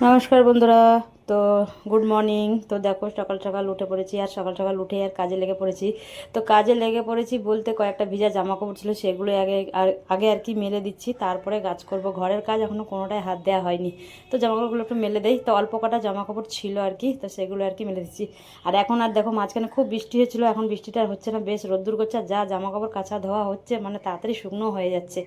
নমস্কার বন্ধুরা। তো গুড মর্নিং তো দেখো, সকাল সকাল উঠে পড়েছি আর সকাল সকাল উঠে আর কাজে লেগে পড়েছি। তো কাজে লেগে পড়েছি বলতে কয়েকটা ভিজা জামা কাপড় ছিল, সেগুলো আগে, আর আগে আর কি মেলে দিচ্ছি। তারপরে কাজ করব। ঘরের কাজ এখনও কোনোটাই হাত দেওয়া হয়নি। তো জামা কাপড়গুলো একটু মেলে দেই। তো অল্প কটা জামা কাপড় ছিল আর কি, তো সেগুলো আর কি মেলে দিচ্ছি। আর এখন আর দেখো, মাঝখানে খুব বৃষ্টি হয়েছিল এখন বৃষ্টিটা আর হচ্ছে না। বেশ রোদ্দুর করছে, আর যা জামা কাপড় কাঁচা ধোয়া হচ্ছে মানে তাড়াতাড়ি শুকনো হয়ে যাচ্ছে।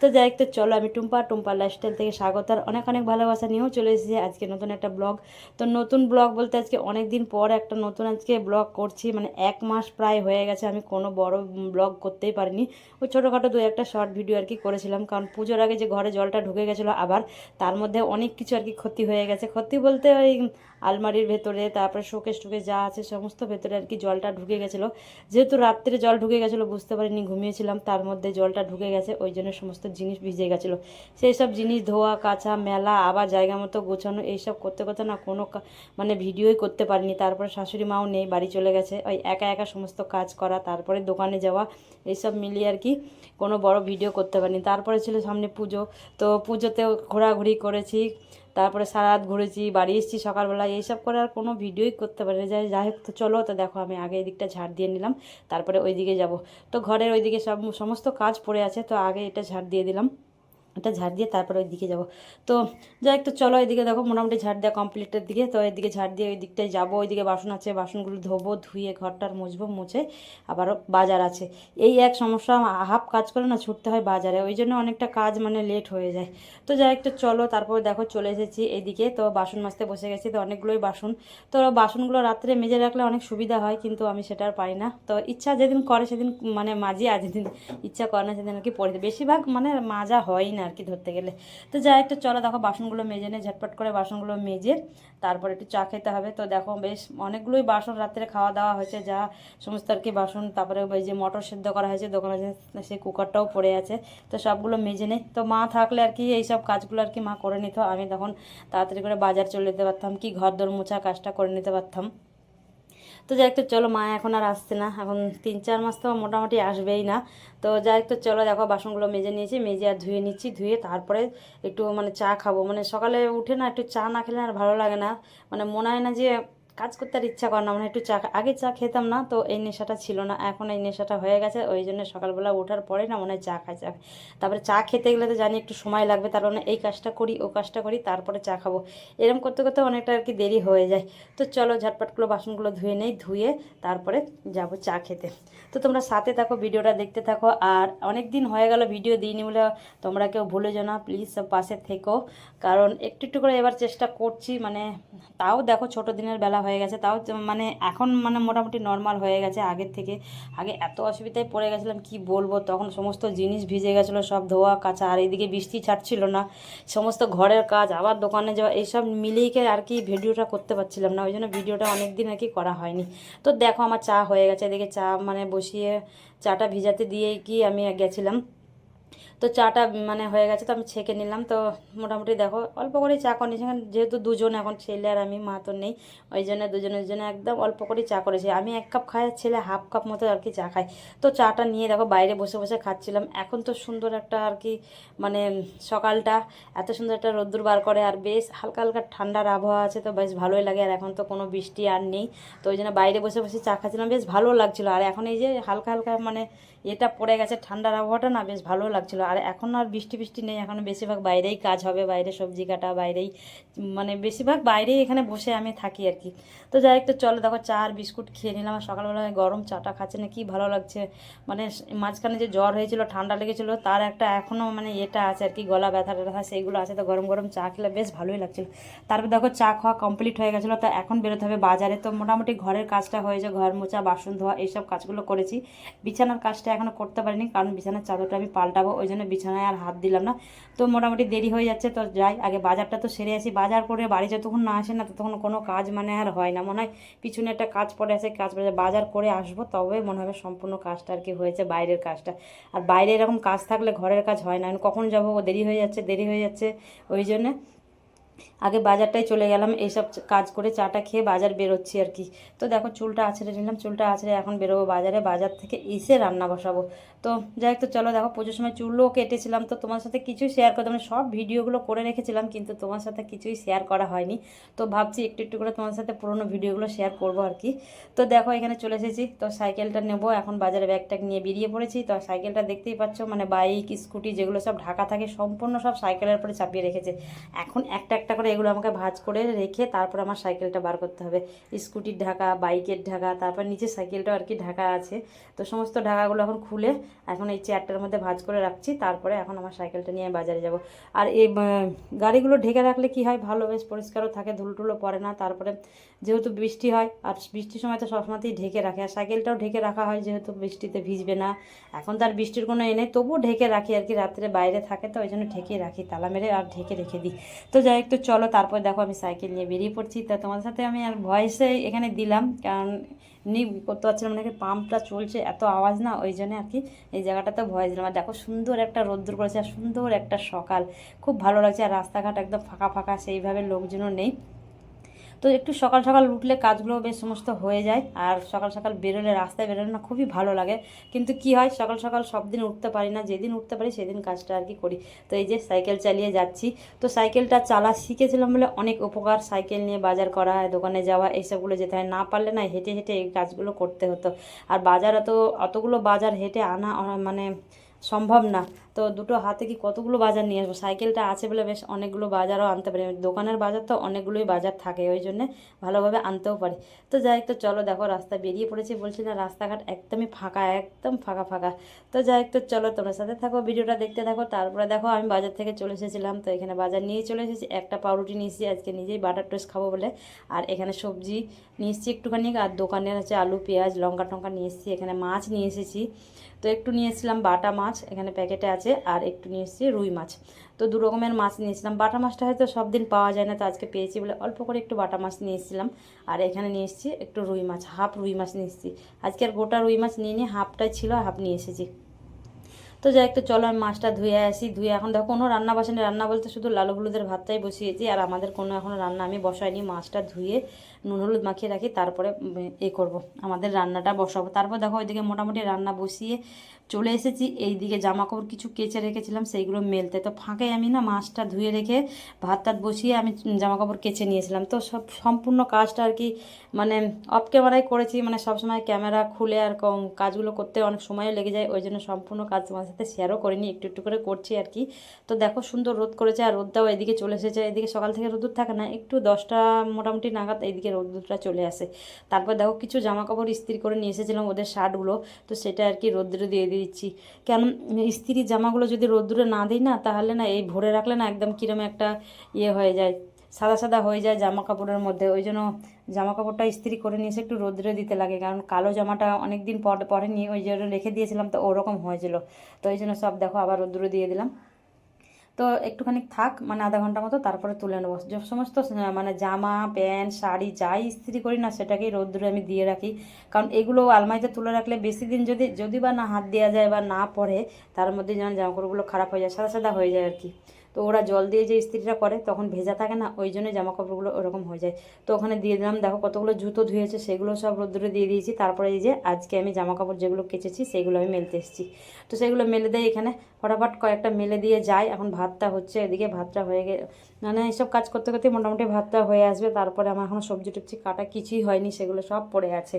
তো যাই তো চলো আমি টুম্পা টুম্পা লাইফস্টাইল থেকে স্বাগত। আর অনেক অনেক ভালোবাসা নিয়েও চলে এসেছি আজকে নতুন একটা ব্লগ। তো নতুন ব্লগ বলতে আজকে অনেক দিন পর একটা নতুন আজকে ব্লগ করছি মানে এক মাস প্রায় হয়ে গেছে আমি কোনো বড় ব্লগ করতেই পারিনি। ওই ছোটোখাটো দু একটা শর্ট ভিডিও আর কি করেছিলাম, কারণ পুজোর আগে যে ঘরে জলটা ঢুকে গেছিল আবার তার মধ্যে অনেক কিছু আর কি ক্ষতি হয়ে গেছে। ক্ষতি বলতে ওই আলমারির ভেতরে, তারপরে শোকেশ টুকেশ যা আছে সমস্ত ভেতরে আর কি জলটা ঢুকে গেছিল। যেহেতু রাত্রে জল ঢুকে গেছিল, বুঝতে পারিনি, ঘুমিয়েছিলাম, তার মধ্যে জলটা ঢুকে গেছে, ওই জন্য সমস্ত জিনিস ভিজে গেছিল। সেই সব জিনিস, ধোয়া, কাচা, মেলা, আবার জায়গা মতো গোছানো এইসব করতে করতে না কোনো মানে ভিডিওই করতে পারিনি। তারপরে শাশুড়ি মাও নেই, বাড়ি চলে গেছে, ওই একা একা সমস্ত কাজ করা, তারপরে দোকানে যাওয়া এইসব মিলিয়ে আর কি কোনো বড় ভিডিও করতে পারিনি। তারপরে ছিল সামনে পুজো, তো পুজোতেও ঘোরাঘুরি করেছি। তারপরে সারা রাত ঘুরেছি, বাড়ি এসেছি সকালবেলা, এইসব করে আর কোনো ভিডিওই করতে পারিনি যাই যাই হোক, তো চলো, তো দেখো আমি আগে এদিকটা দিকটা ঝাড় দিয়ে নিলাম, তারপরে ওইদিকে যাব। তো ঘরের ওইদিকে সব সমস্ত কাজ পড়ে আছে, তো আগে এটা ঝাড় দিয়ে দিলাম। এটা ঝাড় দিয়ে তারপরে ওই দিকে যাব। তো যাই একটু চলো এদিকে দেখো, মোটামুটি ঝাড় দেওয়া কমপ্লিটের দিকে। তো এদিকে ঝাড় দিয়ে ওই দিকটায় যাব, ওইদিকে বাসন আছে, বাসনগুলো ধোবো, ধুয়ে ঘরটার মুছবো, মুছে আবারও বাজার আছে। এই এক সমস্যা, হাফ কাজ করে না ছুটতে হয় বাজারে, ওই জন্য অনেকটা কাজ মানে লেট হয়ে যায়। তো যাই একটু চলো তারপর দেখো চলে এসেছি এদিকে। তো বাসন মাজতে বসে গেছি, তো অনেকগুলোই বাসন। তো বাসনগুলো রাত্রে মেজে রাখলে অনেক সুবিধা হয়, কিন্তু আমি সেটা আর পারি না। তো ইচ্ছা যেদিন করে সেদিন মানে মাজি আর যেদিন ইচ্ছা করে না সেদিন আর কি পড়ে বেশিরভাগ মানে মাজা হয় না। আর কি ধরতে গেলে। তো যাই একটু চলো দেখো বাসনগুলো মেজে নিয়ে ঝটপট করে বাসনগুলো মেজে তারপর একটু চা খেতে হবে। তো দেখো বেশ অনেকগুলোই বাসন রাত্রে খাওয়া দাওয়া হয়েছে, যা সমস্ত আর কি বাসন, তারপরে ওই যে মটর সেদ্ধ করা হয়েছে, দোকানে সেই কুকারটাও পড়ে আছে। তো সবগুলো মেজে নেই তো মা থাকলে আর কি এইসব কাজগুলো আর কি মা করে নিত। আমি তখন তাড়াতাড়ি করে বাজার চলে যেতে পারতাম, কি ঘর দর মোছা কাজটা করে নিতে পারতাম। তো যাই একটু চলো মা এখন আর আসছে না। এখন তিন চার মাস তো মোটামুটি আসবেই না। তো যাই একটু চলো দেখো, বাসনগুলো মেজে নিয়েছি, মেজে আর ধুয়ে নিচ্ছি, ধুয়ে তারপরে একটু মানে চা খাব। মানে সকালে উঠে না একটু চা না খেলে আর ভালো লাগে না। মানে মনে হয় না যে কাজ করতে আর ইচ্ছা করে না মানে একটু চা আগে চা খেতাম না, তো এই নেশাটা ছিল না, এখন এই নেশাটা হয়ে গেছে, ওই জন্য সকালবেলা ওঠার পরে না মনে হয় চা খাই, চা। তারপরে চা খেতে গেলে তো জানি একটু সময় লাগবে, তার মানে এই কাজটা করি, ও কাজটা করি, তারপরে চা খাব। এরকম করতে করতে অনেকটা আর কি দেরি হয়ে যায়। তো চলো ঝটপটগুলো বাসনগুলো ধুয়ে নেই, ধুয়ে তারপরে যাব চা খেতে। তো তোমরা সাথে থাকো, ভিডিওটা দেখতে থাকো, আর অনেক দিন হয়ে গেল ভিডিও দিইনি বলে তোমরা কেউ ভুলে যাও না, প্লিজ সব পাশে থেকো। কারণ একটু একটু করে এবার চেষ্টা করছি মানে তাও দেখো ছোটো দিনের বেলা হয়ে গেছে। তাও মানে এখন মানে মোটামুটি নর্মাল হয়ে গেছে আগের থেকে। আগে এত অসুবিধায় পড়ে গেছিলাম, কি বলব? তখন সমস্ত জিনিস ভিজে গেছিল, সব ধোয়া কাচা, আর এইদিকে বৃষ্টি ছাড়ছিল না। সমস্ত ঘরের কাজ, আবার দোকানে যাওয়া, এইসব মিলিয়ে আর কি ভিডিওটা করতে পারছিলাম না। ওই জন্য ভিডিওটা অনেক দিন আর কি করা হয়নি। তো দেখো আমার চা হয়ে গেছে। এদিকে চা মানে বসিয়ে চাটা ভিজাতে দিয়ে কি আমি গেছিলাম। তো চাটা মানে হয়ে গেছে, তো আমি ছেঁকে নিলাম। তো মোটামুটি দেখো, অল্প করেই চা করে নিয়েছি যেহেতু দুজন, এখন ছেলে আর আমি মা তো নেই। ওই জন্য দুজনের জন্য একদম অল্প করেই চা করেছি। আমি এক কাপ খাই, আর ছেলে হাফ কাপ মতো আর কি চা খাই তো চাটা নিয়ে দেখো, বাইরে বসে বসে খাচ্ছিলাম। এখন তো সুন্দর একটা আর কি মানে সকালটা, এত সুন্দর একটা রোদ্দুর বার করে। আর বেশ হালকা হালকা ঠান্ডার আবহাওয়া আছে, তো বেশ ভালোই লাগে। আর এখন তো কোনো বৃষ্টি আর নেই। তো ওই জন্য বাইরে বসে বসে চা খাচ্ছিলাম। বেশ ভালো লাগছিল। আর এখন এই যে হালকা হালকা মানে এটা পড়ে গেছে, ঠান্ডার আবহাওয়াটা না বেশ ভালো লাগছিল। আর এখন আর বৃষ্টি বৃষ্টি নেই, এখন বেশিরভাগ বাইরেই কাজ হবে, বাইরে সবজি কাটা, বাইরেই মানে বেশিরভাগ বাইরেই এখানে বসে আমি থাকি আর কি। তো যাই একটু চলো দেখো চা আর বিস্কুট খেয়ে নিলাম। আর সকালবেলায় গরম চাটা খাচ্ছে না, কি ভালো লাগছে। মানে মাঝখানে যে জ্বর হয়েছিল, ঠান্ডা লেগেছিলো, তার একটা এখনও মানে এটা আছে আর কি, গলা ব্যথা ট্যাথা সেইগুলো আছে। তো গরম গরম চা খেলে বেশ ভালোই লাগছিল। তারপর দেখো চা খাওয়া কমপ্লিট হয়ে গেছিল, তো এখন বেরোতে হবে বাজারে। তো মোটামুটি ঘরের কাজটা হয়েছে ঘর মোছা, বাসন ধোয়া, এইসব কাজগুলো করেছি। বিছানার কাজটা এখনও করতে পারিনি, কারণ বিছানার চাদরটা আমি পাল্টাবো, ওই জন্য বিছানায় আর হাত দিলাম না। তো মোটামুটি দেরি হয়ে যাচ্ছে, তো যাই, আগে বাজারটা তো সেরে আসি। বাজার করে বাড়ি যতক্ষণ না আসে না, ততক্ষণ কোনো কাজ মানে আর হয় না। মনে হয় পিছনে একটা কাজ পড়ে আছে, কাজ পড়ে বাজার করে আসব, তবে মনে হবে সম্পূর্ণ কাজটা আর কি হয়েছে, বাইরের কাজটা। আর বাইরে এরকম কাজ থাকলে ঘরের কাজ হয় না কখন যাব, দেরি হয়ে যাচ্ছে, দেরি হয়ে যাচ্ছে, ওই জন্যে আগে বাজারটাই চলে গেলাম, এইসব কাজ করে চাটা খেয়ে বাজার বেরোচ্ছি আর কি। তো দেখো চুলটা আছড়ে নিলাম, চুলটা আছড়ে এখন বেরোবো বাজারে, বাজার থেকে এসে রান্না বসাবো। তো যাই তো চলো দেখো পুজোর সময় চুলও কেটেছিলাম, তো তোমার সাথে কিছুই শেয়ার করতাম না সব ভিডিওগুলো করে রেখেছিলাম, কিন্তু তোমার সাথে কিছুই শেয়ার করা হয়নি। তো ভাবছি একটু একটু করে তোমার সাথে পুরোনো ভিডিওগুলো শেয়ার করব আর কি। তো দেখো এখানে চলে এসেছি, তো সাইকেলটা নেব, এখন বাজারে ব্যাগ ট্যাগ নিয়ে বেরিয়ে পড়েছি। তো সাইকেলটা দেখতেই পাচ্ছ মানে বাইক স্কুটি যেগুলো সব ঢাকা থাকে, সম্পূর্ণ সব সাইকেলের উপরে চাপিয়ে রেখেছে। এখন একটা একটা করে এগুলো আমাকে ভাঁজ করে রেখে তারপর আমার সাইকেলটা বার করতে হবে। স্কুটির ঢাকা, বাইকের ঢাকা, তারপর নিচে সাইকেলটাও আর কি ঢাকা আছে। তো সমস্ত ঢাকাগুলো এখন খুলে এখন এই চেয়ারটার মধ্যে ভাঁজ করে রাখছি, তারপরে এখন আমার সাইকেলটা নিয়ে বাজারে যাব। আর এই গাড়িগুলো ঢেকে রাখলে কি হয়? ভালো, বেশ পরিষ্কারও থাকে ধুলো টুলো পড়ে না, তারপরে যেহেতু বৃষ্টি হয়, আর বৃষ্টির সময় তো সবসময়তেই ঢেকে রাখে। আর সাইকেলটাও ঢেকে রাখা হয়, যেহেতু বৃষ্টিতে ভিজবে না। এখন তার বৃষ্টির কোনো এ নেই, তবুও ঢেকে রাখি আর কি, রাত্রে বাইরে থাকে, তো ওই জন্য ঢেকে রাখি, তালা মেরে আর ঢেকে রেখে দিই। তো যাই একটু চলো, তারপর দেখো আমি সাইকেল নিয়ে বেরিয়ে পড়ছি। তা তোমাদের সাথে আমি আর ভয়েসে এখানে দিলাম, কারণ নি করতে পারছিলাম নাকি পাম্পটা চলছে, এত আওয়াজ না, ওই জন্য আর কি এই জায়গাটাতে ভয়েস দিলাম। আর দেখো, সুন্দর একটা রোদ্দুর করেছে আর সুন্দর একটা সকাল। খুব ভালো লাগছে, আর রাস্তাঘাট একদম ফাঁকা ফাঁকা, সেইভাবে লোকজনও নেই। তো একটু সকাল সকাল উঠলে কাজগুলো বেশ সমস্ত হয়ে যায়। আর সকাল সকাল বেরোলে, রাস্তায় বেরোলে না খুবই ভালো লাগে। কিন্তু কি হয়, সকাল সকাল সব দিন উঠতে পারি না, যেদিন উঠতে পারি সেদিন কাজটা আর কি করি। তো এই যে সাইকেল চালিয়ে যাচ্ছি। তো সাইকেলটা চালা শিখেছিলাম বলে অনেক উপকার সাইকেল নিয়ে বাজার করা হয় দোকানে যাওয়া, এইসবগুলো যেতে হয়। না পারলে না হেঁটে হেঁটে এই কাজগুলো করতে হতো। আর বাজার অত অতগুলো বাজার হেঁটে আনা মানে সম্ভব না। তো দুটো হাতে কি কতগুলো বাজার নিয়ে আসব? সাইকেলটা আছে বলে বেশ অনেকগুলো বাজারও আনতে পারি। দোকানের বাজার তো অনেকগুলোই বাজার থাকে, ওই জন্যে ভালোভাবে আনতেও পারি। তো যাই তো চলো দেখো রাস্তা বেরিয়ে পড়েছি বলছি না, রাস্তাঘাট একদমই ফাঁকা, একদম ফাঁকা ফাঁকা। তো যাই তো চলো তোমার সাথে থাকো, ভিডিওটা দেখতে থাকো। তারপরে দেখো, আমি বাজার থেকে চলে এসেছিলাম, তো এখানে বাজার নিয়ে চলে এসেছি। একটা পাউরুটি নিয়ে এসেছি, আজকে নিজেই বাটার টোস্ট খাব বলে। আর এখানে সবজি নিয়ে এসেছি একটুখানি, আর দোকানের হচ্ছে আলু, পেঁয়াজ, লঙ্কা টঙ্কা নিয়ে এসেছি। এখানে মাছ নিয়ে এসেছি। তো একটু নিয়ে এসেছিলাম বাটা মাছ, এখানে প্যাকেটে আছে আর একটু নিয়ে এসেছি রুই মাছ। তো দু রকমের মাছ নিয়েছিলাম। বাটা মাছটা হয়তো সব দিন পাওয়া যায় না, তো আজকে পেয়েছি বলে অল্প করে একটু বাটা মাছ নিয়ে এসেছিলাম আর এখানে নিয়ে এসেছি একটু রুই মাছ, হাফ রুই মাছ নিয়ে এসেছি। আজকে আর গোটা রুই মাছ নিয়ে নিয়ে হাফটাই ছিল, হাফ নিয়ে এসেছি। তো যাই একটু চলো আমি মাছটা ধুয়ে আসি, ধুয়ে এখন দেখো কোনো রান্না বসেনি। রান্না বলতে শুধু লালু হলুদের ভাতটাই বসিয়েছি, আর আমাদের কোনো এখনও রান্না আমি বসাইনি। মাছটা ধুয়ে নুন হলুদ মাখিয়ে রাখি, তারপরে এ করব। আমাদের রান্নাটা বসাবো। তারপর দেখো ওইদিকে মোটামুটি রান্না বসিয়ে চলে এসেছি। এইদিকে জামা কাপড় কিছু কেচে রেখেছিলাম, সেইগুলো মেলতে। তো ফাঁকে আমি না মাছটা ধুয়ে রেখে ভাত টাত বসিয়ে আমি জামা কাপড় কেচে নিয়েছিলাম। তো সব সম্পূর্ণ কাজটা আর কি মানে অফ ক্যামেরায় করেছি। মানে সবসময় ক্যামেরা খুলে আর কাজগুলো করতে অনেক সময়ও লেগে যায়, ওই জন্য সম্পূর্ণ কাজ তোমার সাথে শেয়ারও করিনি, একটু একটু করে করছি আর কি। তো দেখো সুন্দর রোদ করেছে আর রোদটাও এদিকে চলে এসেছে। এদিকে সকাল থেকে রোদুর থাকে না, একটু দশটা মোটামুটি নাগাদ এইদিকে রোদ্দুরটা চলে আসে। তারপর দেখো কিছু জামা কাপড় ইস্ত্রি করে নিয়ে এসেছিলাম ওদের শার্টগুলো, তো সেটা আর কি রোদ্দুরে দিয়ে দিচ্ছি। কেন ইস্ত্রির জামাগুলো যদি রোদ্দুরে না দিই না, তাহলে না এই ভরে রাখলে না একদম কিরম একটা ইয়ে হয়ে যায়। সাদা সাদা হয়ে যায় জামা কাপড়ের মধ্যে। ওই জন্য জামা কাপড়টা ইস্ত্রি করে নিয়ে এসে একটু রোদ্রে দিতে লাগে, কারণ কালো জামাটা অনেক দিন পর পরে নিয়ে ওই জন্য রেখে দিয়েছিলাম তো ওরকম হয়েছিল। তো ওই জন্য সব দেখো আবার রোদ্রে দিয়ে দিলাম। তো একটুখানি থাক মানে আধা ঘণ্টা মতো তারপরে তুলে নেব। যে সমস্ত মানে জামা, প্যান্ট, শাড়ি যাই ইস্ত্রি করি না, সেটাকেই রোদ্দুরে আমি দিয়ে রাখি। কারণ এগুলো আলমারিতে তুলে রাখলে বেশি দিন যদি যদি বা না হাত দেওয়া যায় বা না পরে তার মধ্যে যেমন জামাকাপড়গুলো খারাপ হয়ে যায়, সাদা সাদা হয়ে যায় আর কি। তো ওরা জল দিয়ে যে ইস্ত্রিটা করে তখন ভেজা থাকে না, ওই জন্য জামা কাপড়গুলো ওরকম হয়ে যায়। তো ওখানে দিয়ে দিলাম, দেখো কতগুলো জুতো ধুয়েছে, সেগুলো সব রোদ্দুরে দিয়ে দিয়েছি। তারপরে এই যে আজকে আমি জামা কাপড় যেগুলো কেচেছি, সেগুলো আমি মেলতে এসেছি। তো সেগুলো মেলে দেয় এখানে। ফটাফট কয়েকটা মেলে দিয়ে যায় এখন ভাতটা হচ্ছে এদিকে, ভাতটা হয়ে গে মানে এইসব কাজ করতে করতে মোটামুটি ভাতটা হয়ে আসবে। তারপরে আমার এখনও সবজি টবজি কাটা কিছুই হয়নি, সেগুলো সব পড়ে আছে।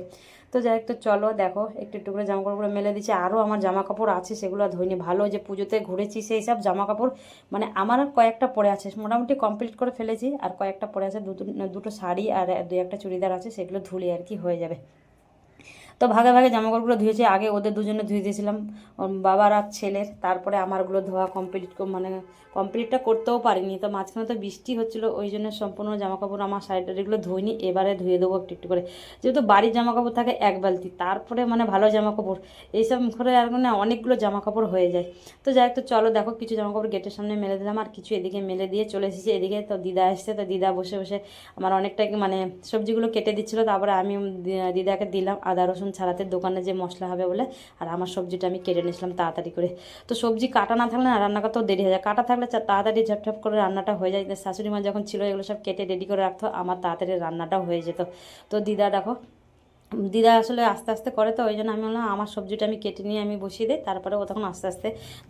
তো যাই একটু চলো দেখো, একটু একটু করে কাপড়গুলো মেলে দিচ্ছি। আরও আমার জামা কাপড় আছে, সেগুলো ধুইনি। ভালো যে পুজোতে ঘুরেছি, সেই সব জামা কাপড় মানে আমার আর কয়েকটা পরে আছে, মোটামুটি কমপ্লিট করে ফেলেছি। আর কয়েকটা পরে আছে, দুটো দুটো শাড়ি আর দু একটা চুড়িদার আছে, সেগুলো ধুলে আর কি হয়ে যাবে। তো ভাগে ভাগে জামাকাপড়গুলো ধুয়েছি। আগে ওদের দুজনে ধুয়ে দিয়েছিলাম। বাবার আর ছেলের, তারপরে আমারগুলো ধোয়া কমপ্লিট মানে কমপ্লিটটা করতেও পারিনি। তো মাঝখানে তো বৃষ্টি হচ্ছিল, ওই জন্য সম্পূর্ণ জামাকাপড় আমার এগুলো ধুইনি। এবারে ধুয়ে দেবো একটু একটু করে। যেহেতু বাড়ির জামাকাপড় থাকে, এক বালতি। তারপরে মানে ভালো জামাকাপড়। এইসব করে আর মানে অনেকগুলো জামাকাপড় হয়ে যায়। তো যাই তো চলো দেখো, কিছু জামাকাপড় গেটের সামনে মেলে দিলাম। আর কিছু এদিকে মেলে দিয়ে চলে এসেছি। এদিকে তো দিদা এসছে, তো দিদা বসে বসে আমার অনেকটাই মানে সবজিগুলো কেটে দিচ্ছিল। তারপরে আমি দিদাকে দিলাম আদা, রসুন রসুন ছাড়াতে দোকানে যে মশলা হবে বলে, আর আমার সবজিটা আমি কেটে নিয়েছিলাম তাড়াতাড়ি করে। তো সবজি কাটা না থাকলে না রান্না করতেও দেরি হয়ে যায়। কাটা থাকলে তাড়াতাড়ি ঝপঝপ করে রান্নাটা হয়ে যায়। শাশুড়ি মা যখন ছিল, এগুলো সব কেটে রেডি করে রাখতো, আমার তাড়াতাড়ি রান্নাটাও হয়ে যেত। তো দিদা দেখো, দিদা আসলে আস্তে আস্তে করে তো, ওই জন্য আমি বললাম, আমার সবজিটা আমি কেটে নিয়ে আমি বসিয়ে দিই তারপরে ও তখন আস্তে আস্তে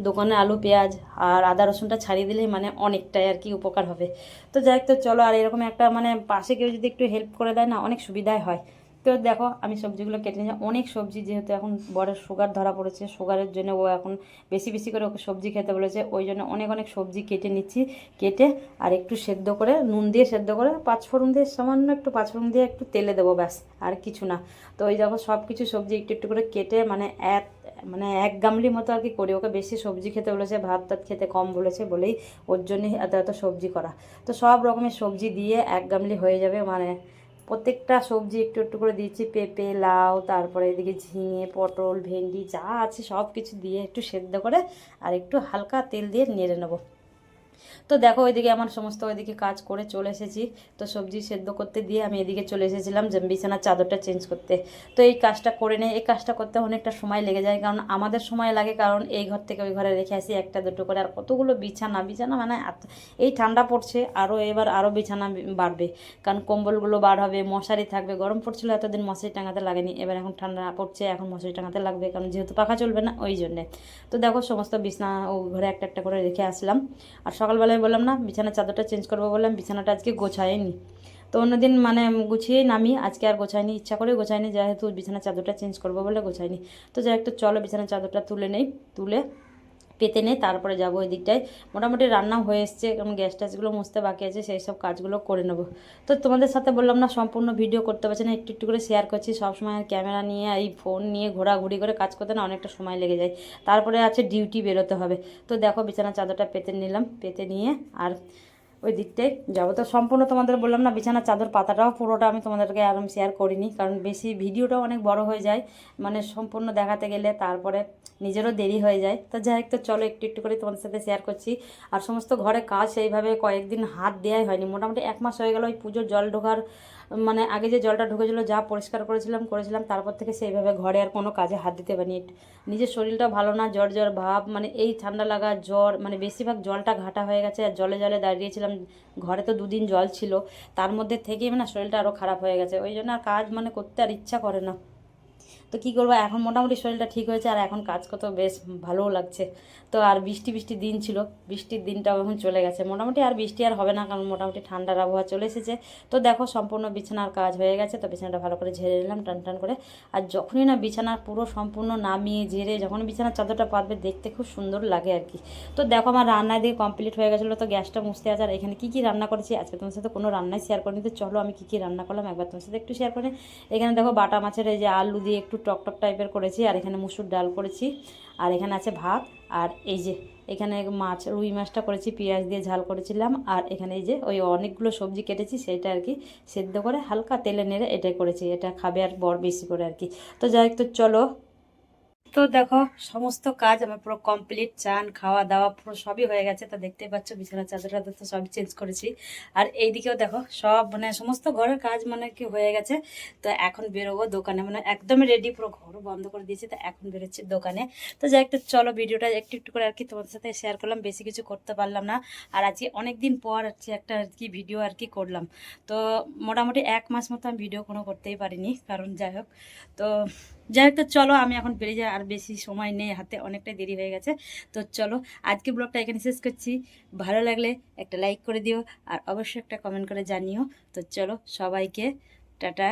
দোকানে আলু, পেঁয়াজ আর আদা, রসুনটা ছাড়িয়ে দিলেই মানে অনেকটাই আর কি উপকার হবে। তো যাই তো চলো, আর এরকম একটা মানে পাশে কেউ যদি একটু হেল্প করে দেয় না, অনেক সুবিধাই হয়। তো দেখো, আমি সবজিগুলো কেটে নিয়ে অনেক সবজি, যেহেতু এখন বড়ের সুগার ধরা পড়েছে সুগারের জন্য ও এখন বেশি বেশি করে ওকে সবজি খেতে বলেছে, ওই জন্য অনেক অনেক সবজি কেটে নিচ্ছি, কেটে আর একটু সেদ্ধ করে, নুন দিয়ে সেদ্ধ করে পাঁচফোড়ন দিয়ে, সামান্য একটু পাঁচফোড়ন দিয়ে একটু তেলে দেবো, ব্যাস, আর কিছু না। তো ওই দেখো সব কিছু সবজি একটু একটু করে কেটে মানে এক মানে এক গামলি মতো আর কি করি ওকে, বেশি সবজি খেতে বলেছে, ভাত টাত খেতে কম বলেছে বলেই, ওর জন্যই এত এত সবজি করা। তো সব রকমের সবজি দিয়ে এক গামলি হয়ে যাবে মানে প্রত্যেকটা সবজি একটু একটু করে দিয়েছি, পেঁপে, লাউ, তারপরে এদিকে ঝিঙে, পটল, ভেন্ডি যা আছে সব কিছু দিয়ে একটু সেদ্ধ করে আর একটু হালকা তেল দিয়ে নেড়ে নেব। তো দেখো ওইদিকে আমার সমস্ত ওইদিকে কাজ করে চলে এসেছি। তো সবজি সেদ্ধ করতে দিয়ে আমি এদিকে চলে এসেছিলাম যে বিছানার চাদরটা চেঞ্জ করতে। তো এই কাজটা করে নেই, এই কাজটা করতে অনেকটা সময় লেগে যায় কারণ আমাদের সময় লাগে কারণ এই ঘর থেকে ওই ঘরে রেখে আসি একটা দুটো করে আর কতগুলো বিছানা বিছানা মানে এই ঠান্ডা পড়ছে আরও এবার আরও বিছানা বাড়বে। কারণ কম্বলগুলো বার হবে, মশারি থাকবে, গরম পড়ছিল এতদিন মশারি টাঙাতে লাগেনি, এবার এখন ঠান্ডা পড়ছে, এখন মশারি টাঙাতে লাগবে কারণ যেহেতু পাখা চলবে না, ওই জন্যে। তো দেখো সমস্ত বিছানা ও ঘরে একটা একটা করে রেখে আসলাম। আর সকালবেলায় বললাম, না, বিছানার চাদরটা চেঞ্জ করব বললাম, বিছানাটা আজকে গোছায়নি তো অন্যদিন মানে গুছিয়েই নামি, আজকে আর গোছায়নি ইচ্ছা করে গোছায়নি যেহেতু বিছানার চাদরটা চেঞ্জ করব বলে গোছায়নি তো যাই একটু চলো বিছানার চাদরটা তুলে নেই, তুলে পেতে নেই, তারপরে যাব ওই দিকটায়। মোটামুটি রান্না হয়ে এসছে কারণ গ্যাস ট্যাসগুলো মুছতে বাকি আছে, সেই সব কাজগুলো করে নেব। তো তোমাদের সাথে বললাম না, সম্পূর্ণ ভিডিও করতে পারছি না, একটু একটু করে শেয়ার করছি, সবসময় ক্যামেরা নিয়ে এই ফোন নিয়ে ঘোরাঘুরি করে কাজ করতে না অনেকটা সময় লেগে যায়। তারপরে আছে ডিউটি বেরোতে হবে। তো দেখো বিছানা চাদরটা পেতে নিলাম, পেতে নিয়ে আর ওই দিকটাই যাব। তো সম্পূর্ণ তোমাদের বললাম না, বিছানার চাদর, পাতাটাও পুরোটা আমি তোমাদেরকে আরাম শেয়ার করিনি, কারণ বেশি ভিডিওটাও অনেক বড় হয়ে যায়। মানে সম্পূর্ণ দেখাতে গেলে তারপরে নিজেরও দেরি হয়ে যায়। তো যাই হোক, তো চলো একটু একটু করে তোমাদের সাথে শেয়ার করছি। আর সমস্ত ঘরে কাজ সেইভাবে কয়েকদিন হাত দেওয়াই হয়নি। মোটামুটি এক মাস হয়ে গেল ওই পুজোর জল ঢোকার মানে আগে যে জলটা ঢুকেছিল যা পরিষ্কার করেছিলাম করেছিলাম, তারপর থেকে সেইভাবে ঘরে আর কোনো কাজে হাত দিতে পারিনি। নিজের শরীরটা ভালো না, জ্বর জ্বর, ভাব মানে এই ঠান্ডা লাগা, জ্বর মানে বেশিরভাগ জলটা ঘাটা হয়ে গেছে। আর জলে জলে দাঁড়িয়েছিলাম, ঘরে তো দুদিন জল ছিল, তার মধ্যে থেকেই মানে শরীরটা আরও খারাপ হয়ে গেছে। ওই জন্য আর কাজ মানে করতে আর ইচ্ছা করে না। তো কী করব? এখন মোটামুটি শরীরটা ঠিক হয়েছে আর এখন কাজ করতে বেশ ভালোও লাগছে। তো আর বৃষ্টি বৃষ্টি দিন ছিল, বৃষ্টির দিনটাও এখন চলে গেছে। মোটামুটি আর বৃষ্টি আর হবে না, কারণ মোটামুটি ঠান্ডার আবহাওয়া চলে এসেছে। তো দেখো সম্পূর্ণ বিছানার কাজ হয়ে গেছে, তো বিছানাটা ভালো করে ঝেড়ে নিলাম, টান টান করে। আর যখনই না বিছানা পুরো সম্পূর্ণ নামিয়ে ঝেড়ে যখন বিছানার চাদরটা পাতবে, দেখতে খুব সুন্দর লাগে আর কি। তো দেখো আমার রান্না দিয়ে কমপ্লিট হয়ে গেছিল, তো গ্যাসটা মুছতে আছে। আর এখানে কী কী রান্না করেছি, আজকে তোমার সাথে কোনো রান্নাই শেয়ার করিনি। তো চলো আমি কী কী রান্না করলাম, একবার তোমার সাথে একটু শেয়ার করি এখানে দেখো বাটা মাছের এই যে আলু দিয়ে একটু টক টক টাইপের করেছি, আর এখানে মুসুর ডাল করেছি, আর এখানে আছে ভাত, আর এই যে এখানে মাছ, রুই মাছটা করেছি, পেঁয়াজ দিয়ে ঝাল করেছিলাম, আর এখানে এই যে ওই অনেকগুলো সবজি কেটেছি, সেটা আর কি সেদ্ধ করে হালকা তেলে নেড়ে এটাই করেছি, এটা খাবে আর বর বেশি করে আর কি। তো যাই তো চলো তো দেখো, সমস্ত কাজ আমার পুরো কমপ্লিট চান, খাওয়া দাওয়া পুরো সবই হয়ে গেছে। তো দেখতে পাচ্ছ, বিছানা বিছানার চাদরটা তো সবই চেঞ্জ করেছি। আর এইদিকেও দেখো, সব মানে সমস্ত ঘরের কাজ মানে কি হয়ে গেছে। তো এখন বেরোবো দোকানে মানে একদমই রেডি পুরো ঘর বন্ধ করে দিয়েছি, তো এখন বেরোচ্ছি দোকানে। তো যাই একটু চলো ভিডিওটা একটু একটু করে আর কি তোমাদের সাথে শেয়ার করলাম, বেশি কিছু করতে পারলাম না। আর আজকে অনেক দিন পর কি একটা আর কি ভিডিও আর কি করলাম। তো মোটামুটি এক মাস মতো আমি ভিডিও কোনো করতেই পারিনি, কারণ যাই হোক, তো যাই হোক, তো চলো, আমি এখন বেরিয়ে যাই, আর বেশি সময় নেই, হাতে অনেকটাই দেরি হয়ে গেছে। তো চলো আজকে ব্লগটা এখানে শেষ করছি। ভালো লাগলে একটা লাইক করে দিও, আর অবশ্যই একটা কমেন্ট করে জানিও। তো চলো, সবাইকে, টাটা।